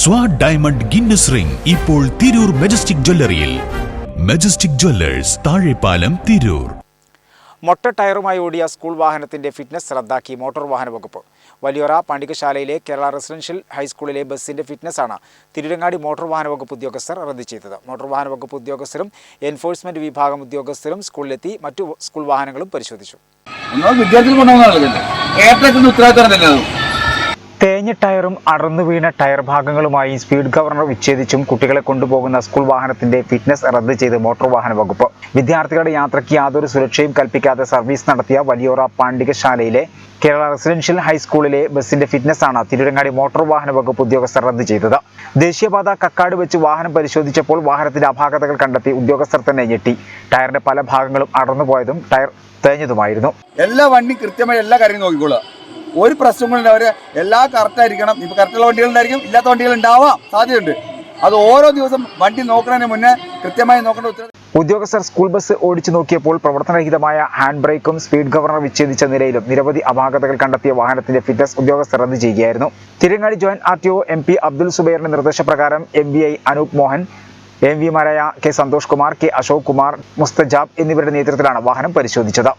സ്വാഡ് diamond Guinness ring ഇപ്പോൾ Tirur majestic ജ്വല്ലറിയിൽ majestic jewellers Thazhepalam Tirur. മൊട്ട ടയറുമായി ഓടിയ സ്കൂൾ വാഹനത്തിന്റെ ഫിറ്റ്നസ് റദ്ദാക്കി മോട്ടോർ വാഹന വകുപ്പ്. വലിയൊറ പാണ്ഡികശാലയിലെ കേരള റെസിഡൻഷ്യൽ ഹൈസ്കൂളിലെ ബസ്സിന്റെ ഫിറ്റ്നസ്സാണ് തിരുരങ്ങാടി മോട്ടോർ വാഹന വകുപ്പ് ഉദ്യോഗസ്ഥർ റദ്ദ് ചെയ്തത്. മോട്ടോർ വാഹന വകുപ്പ് ഉദ്യോഗസ്ഥരും എൻഫോഴ്സ്മെന്റ് വിഭാഗം ഉദ്യോഗസ്ഥരും സ്കൂളിലെത്തി മറ്റു സ്കൂൾ വാഹനങ്ങളും പരിശോധിച്ചു. ഉത്തരവാദിത്തം തന്നെ തേഞ്ഞ ടയറും അടർന്നു വീണ ടയർ ഭാഗങ്ങളുമായി സ്പീഡ് ഗവർണർ വിച്ഛേദിച്ചും കുട്ടികളെ കൊണ്ടുപോകുന്ന സ്കൂൾ വാഹനത്തിന്റെ ഫിറ്റ്നസ് റദ്ദ് ചെയ്ത് മോട്ടോർ വാഹന വകുപ്പ്. വിദ്യാർത്ഥികളുടെ യാത്രയ്ക്ക് യാതൊരു സുരക്ഷയും കൽപ്പിക്കാതെ സർവീസ് നടത്തിയ വലിയോറ പാണ്ഡികശാലയിലെ കേരള റെസിഡൻഷ്യൽ ഹൈസ്കൂളിലെ ബസിന്റെ ഫിറ്റ്നസ് ആണ് തിരുരങ്ങാടി മോട്ടോർ വാഹന വകുപ്പ് ഉദ്യോഗസ്ഥർ റദ്ദ് ചെയ്തത്. ദേശീയപാത കക്കാട് വെച്ച് വാഹനം പരിശോധിച്ചപ്പോൾ വാഹനത്തിന്റെ അപാകതകൾ കണ്ടെത്തി ഉദ്യോഗസ്ഥർ തന്നെ ഞെട്ടി. ടയറിന്റെ പല ഭാഗങ്ങളും അടർന്നുപോയതും ടയർ തേഞ്ഞതുമായിരുന്നു. എല്ലാ വണ്ടി കൃത്യമായി എല്ലാ കാര്യങ്ങളും നോക്കിക്കോളുക. ഒരു പ്രശ്നങ്ങളും അവർ എല്ലാ കറക്റ്റായിരിക്കണം ആയിരിക്കണം. ഇപ്പൊ കറക്റ്റുള്ള വണ്ടികളുണ്ടായിരിക്കും ഇല്ലാത്ത വണ്ടികൾ ഉണ്ടാവാം. സാധ്യതയുണ്ട്. അത് ഓരോ ദിവസം വണ്ടി നോക്കുന്നതിന് മുന്നേ കൃത്യമായി നോക്കേണ്ട ഉത്തരവ് ഉദ്യോഗസ്ഥർ സ്കൂൾ ബസ് ഓടിച്ചു നോക്കിയപ്പോൾ പ്രവർത്തനരഹിതമായ ഹാൻഡ് ബ്രേക്കും സ്പീഡ് ഗവർണർ വിച്ഛേദിച്ച നിലയിലും നിരവധി അപാകതകൾ കണ്ടെത്തിയ വാഹനത്തിന്റെ ഫിറ്റ്നസ് ഉദ്യോഗസ്ഥർ റദ്ദ് ചെയ്യുകയായിരുന്നു. Tirurangadi joint R T O M P Abdul സുബൈറിന്റെ നിർദ്ദേശപ്രകാരം M V I Anoop Mohan M വിമാരായ K Santhosh Kumar K Ashok Kumar മുസ്തജാബ് എന്നിവരുടെ നേതൃത്വത്തിലാണ് വാഹനം പരിശോധിച്ചത്.